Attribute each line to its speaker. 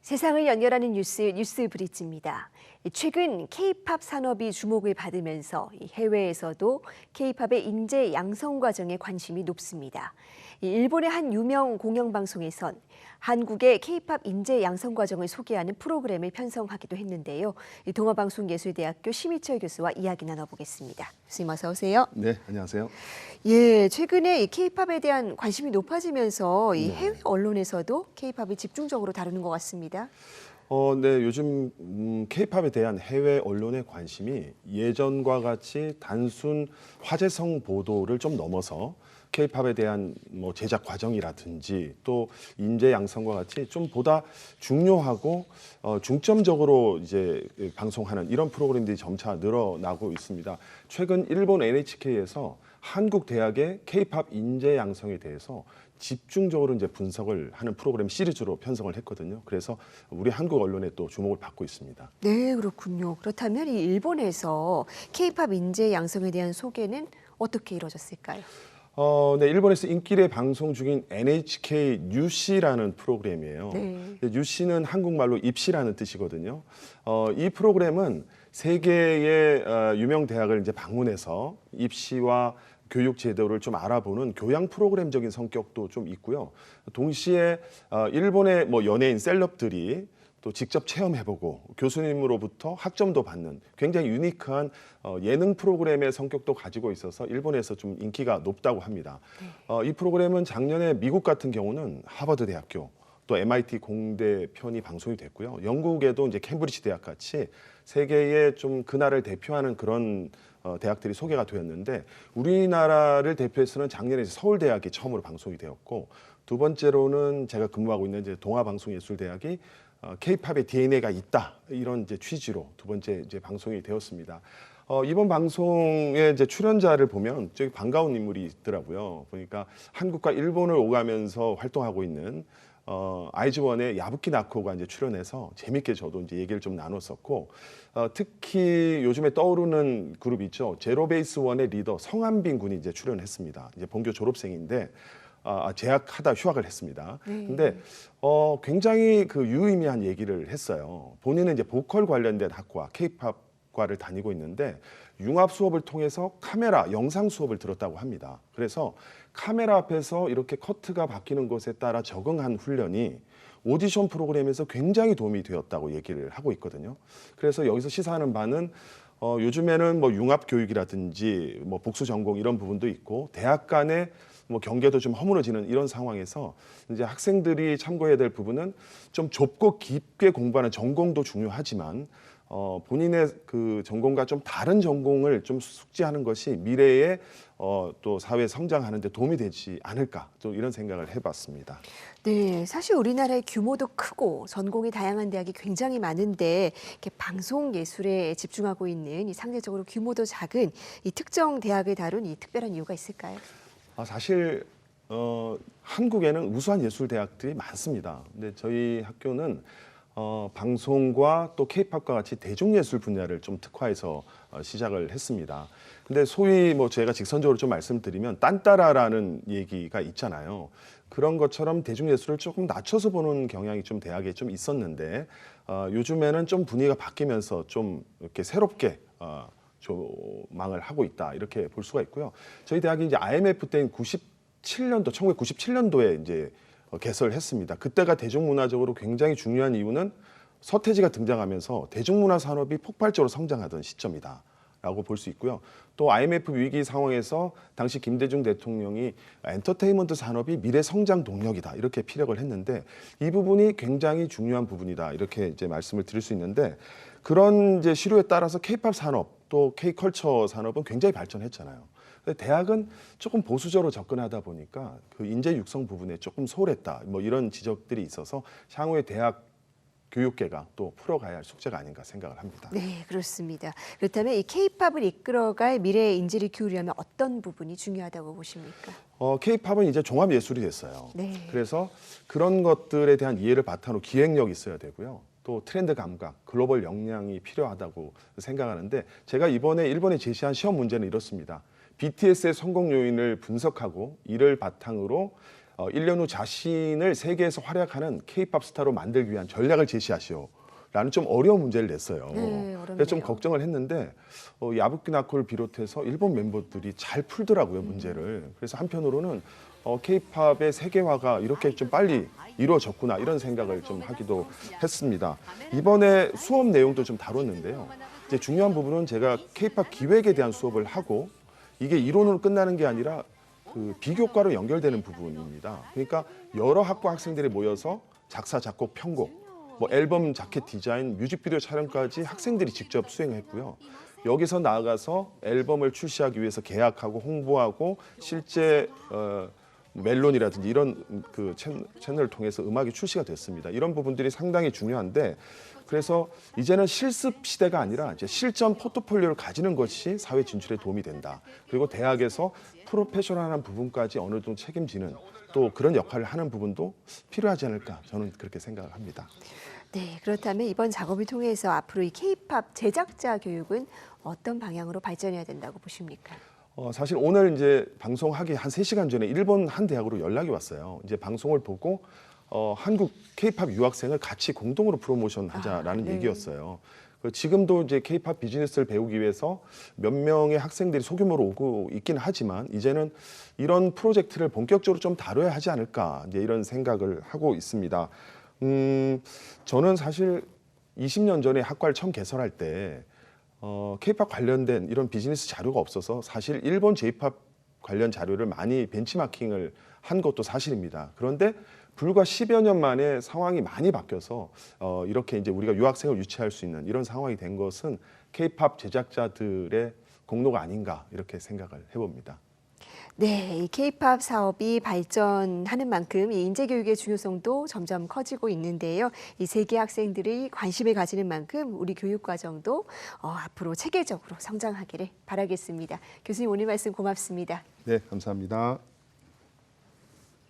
Speaker 1: 세상을 연결하는 뉴스 뉴스 브릿지입니다. 최근 K-팝 산업이 주목을 받으면서 이 해외에서도 K-팝의 인재 양성 과정에 관심이 높습니다. 이 일본의 한 유명 공영방송에선 한국의 K-팝 인재 양성 과정을 소개하는 프로그램을 편성하기도 했는데요. 이 동아방송예술대학교 심희철 교수와 이야기 나눠보겠습니다. 교수님 어서 오세요.
Speaker 2: 네, 안녕하세요.
Speaker 1: 예, 최근에 이 K-팝에 대한 관심이 높아지면서 이
Speaker 2: 네.
Speaker 1: 해외 언론에서도 K-팝을 집중적으로 다루는 것 같습니다.
Speaker 2: 어, 네, 요즘 음, K-팝에 대한 해외 언론의 관심이 예전과 같이 단순 화제성 보도를 좀 넘어서 K-팝에 대한 뭐 제작 과정이라든지 또 인재 양성과 같이 좀 보다 중요하고 어, 중점적으로 이제 방송하는 이런 프로그램들이 점차 늘어나고 있습니다. 최근 일본 NHK에서 한국 대학의 K-팝 인재 양성에 대해서 집중적으로 이제 분석을 하는 프로그램 시리즈로 편성을 했거든요. 그래서 우리 한국 언론에 또 주목을 받고 있습니다.
Speaker 1: 네, 그렇군요. 그렇다면 이 일본에서 K-팝 인재 양성에 대한 소개는 어떻게 이루어졌을까요?
Speaker 2: 어, 네, 일본에서 인기를 방송 중인 NHK 뉴시라는 프로그램이에요.
Speaker 1: 네.
Speaker 2: 뉴시는 한국말로 입시라는 뜻이거든요. 어, 이 프로그램은 세계의 어, 유명 대학을 이제 방문해서 입시와 교육 제도를 좀 알아보는 교양 프로그램적인 성격도 좀 있고요. 동시에 어, 일본의 뭐 연예인 셀럽들이 또 직접 체험해보고 교수님으로부터 학점도 받는 굉장히 유니크한 어, 예능 프로그램의 성격도 가지고 있어서 일본에서 좀 인기가 높다고 합니다. 어, 이 프로그램은 작년에 미국 같은 경우는 하버드 대학교 또 MIT 공대 편이 방송이 됐고요. 영국에도 이제 캠브리지 대학 같이 세계의 좀 그날을 대표하는 그런 어, 대학들이 소개가 되었는데 우리나라를 대표해서는 작년에 서울대학이 처음으로 방송이 되었고 두 번째로는 제가 근무하고 있는 이제 동아방송예술대학이 어, K-팝의 DNA가 있다 이런 이제 취지로 두 번째 이제 방송이 되었습니다. 어, 이번 방송의 이제 출연자를 보면 저기 반가운 인물이 있더라고요. 보니까 한국과 일본을 오가면서 활동하고 있는 어, 아이즈원의 야부키 나코가 이제 출연해서 재밌게 저도 이제 얘기를 좀 나눴었고 어, 특히 요즘에 떠오르는 그룹 있죠 제로베이스 원의 리더 성한빈 군이 이제 출연했습니다. 이제 본교 졸업생인데 아, 재학하다 휴학을 했습니다.
Speaker 1: 네.
Speaker 2: 근데 어, 굉장히 그 유의미한 얘기를 했어요. 본인은 이제 보컬 관련된 학과 K-팝과를 다니고 있는데 융합 수업을 통해서 카메라 영상 수업을 들었다고 합니다. 그래서 카메라 앞에서 이렇게 커트가 바뀌는 것에 따라 적응한 훈련이 오디션 프로그램에서 굉장히 도움이 되었다고 얘기를 하고 있거든요. 그래서 여기서 시사하는 바는 어, 요즘에는 뭐 융합 교육이라든지 뭐 복수 전공 이런 부분도 있고 대학 간의 뭐 경계도 좀 허물어지는 이런 상황에서 이제 학생들이 참고해야 될 부분은 좀 좁고 깊게 공부하는 전공도 중요하지만 어, 본인의 그 전공과 좀 다른 전공을 좀 숙지하는 것이 미래에 어, 또 사회 성장하는 데 도움이 되지 않을까 또 이런 생각을 해봤습니다.
Speaker 1: 네, 사실 우리나라의 규모도 크고 전공이 다양한 대학이 굉장히 많은데 이렇게 방송 예술에 집중하고 있는 이 상대적으로 규모도 작은 이 특정 대학을 다룬 이 특별한 이유가 있을까요?
Speaker 2: 아, 사실 어, 한국에는 우수한 예술 대학들이 많습니다. 근데 저희 학교는 어, 방송과 또 케이팝과 같이 대중예술 분야를 좀 특화해서 어, 시작을 했습니다. 근데 소위 뭐 제가 직선적으로 좀 말씀드리면 딴따라라는 얘기가 있잖아요. 그런 것처럼 대중예술을 조금 낮춰서 보는 경향이 좀 대학에 좀 있었는데 어, 요즘에는 좀 분위기가 바뀌면서 좀 이렇게 새롭게 어, 조망을 하고 있다 이렇게 볼 수가 있고요. 저희 대학이 이제 IMF 때인 97년도 1997년도에 이제 어, 개설했습니다. 그때가 대중문화적으로 굉장히 중요한 이유는 서태지가 등장하면서 대중문화 산업이 폭발적으로 성장하던 시점이다. 라고 볼 수 있고요. 또 IMF 위기 상황에서 당시 김대중 대통령이 엔터테인먼트 산업이 미래 성장 동력이다 이렇게 피력을 했는데 이 부분이 굉장히 중요한 부분이다 이렇게 이제 말씀을 드릴 수 있는데 그런 이제 시류에 따라서 K-팝 산업 또 K-컬처 산업은 굉장히 발전했잖아요. 근데 대학은 조금 보수적으로 접근하다 보니까 그 인재 육성 부분에 조금 소홀했다 뭐 이런 지적들이 있어서 향후에 대학 교육계가 또 풀어가야 할 숙제가 아닌가 생각을 합니다.
Speaker 1: 네, 그렇습니다. 그렇다면 이 K-팝을 이끌어갈 미래의 인재를 키우려면 어떤 부분이 중요하다고 보십니까?
Speaker 2: 어, K-팝은 이제 종합 예술이 됐어요.
Speaker 1: 네.
Speaker 2: 그래서 그런 것들에 대한 이해를 바탕으로 기획력이 있어야 되고요. 또 트렌드 감각, 글로벌 역량이 필요하다고 생각하는데 제가 이번에 일본에 제시한 시험 문제는 이렇습니다. BTS의 성공 요인을 분석하고 이를 바탕으로 어, 1년 후 자신을 세계에서 활약하는 K-팝 스타로 만들기 위한 전략을 제시하시오. 라는 좀 어려운 문제를 냈어요.
Speaker 1: 네,
Speaker 2: 그래서 좀. 걱정을 했는데 어, 야부키 나코를 비롯해서 일본 멤버들이 잘 풀더라고요 문제를. 그래서 한편으로는 어, K-팝의 세계화가 이렇게 좀 빨리 이루어졌구나 이런 생각을 좀 하기도 했습니다. 이번에 수업 내용도 좀 다뤘는데요. 이제 중요한 부분은 제가 K-팝 기획에 대한 수업을 하고 이게 이론으로 끝나는 게 아니라 그 비교과로 연결되는 부분입니다. 그러니까 여러 학과 학생들이 모여서 작사, 작곡, 편곡, 뭐 앨범 자켓 디자인, 뮤직비디오 촬영까지 학생들이 직접 수행했고요. 여기서 나아가서 앨범을 출시하기 위해서 계약하고 홍보하고 실제 어, 멜론이라든지 이런 그 채- 채널을 통해서 음악이 출시가 됐습니다. 이런 부분들이 상당히 중요한데 그래서 이제는 실습 시대가 아니라 이제 실전 포트폴리오를 가지는 것이 사회 진출에 도움이 된다. 그리고 대학에서 프로페셔널한 부분까지 어느 정도 책임지는 또 그런 역할을 하는 부분도 필요하지 않을까 저는 그렇게 생각을 합니다.
Speaker 1: 네, 그렇다면 이번 작업을 통해서 앞으로 이 K-팝 제작자 교육은 어떤 방향으로 발전해야 된다고 보십니까?
Speaker 2: 어, 사실 오늘 이제 방송하기 한 세시간 전에 일본 한 대학으로 연락이 왔어요. 이제 방송을 보고 어, 한국 케이팝 유학생을 같이 공동으로 프로모션 하자라는
Speaker 1: 아, 네.
Speaker 2: 얘기였어요. 그 지금도 이제 케이팝 비즈니스를 배우기 위해서 몇 명의 학생들이 소규모로 오고 있긴 하지만 이제는 이런 프로젝트를 본격적으로 좀 다뤄야 하지 않을까 이제 이런 생각을 하고 있습니다. 음, 저는 사실 20년 전에 학과를 처음 개설할 때 어, K-팝 관련된 이런 비즈니스 자료가 없어서 사실 일본 J-팝 관련 자료를 많이 벤치마킹을 한 것도 사실입니다. 그런데 불과 10여 년 만에 상황이 많이 바뀌어서 어, 이렇게 이제 우리가 유학생을 유치할 수 있는 이런 상황이 된 것은 K-팝 제작자들의 공로가 아닌가 이렇게 생각을 해봅니다.
Speaker 1: 네, 이 K-팝 사업이 발전하는 만큼 이 인재 교육의 중요성도 점점 커지고 있는데요. 이 세계 학생들이 관심을 가지는 만큼 우리 교육 과정도 어, 앞으로 체계적으로 성장하기를 바라겠습니다. 교수님 오늘 말씀 고맙습니다.
Speaker 2: 네, 감사합니다.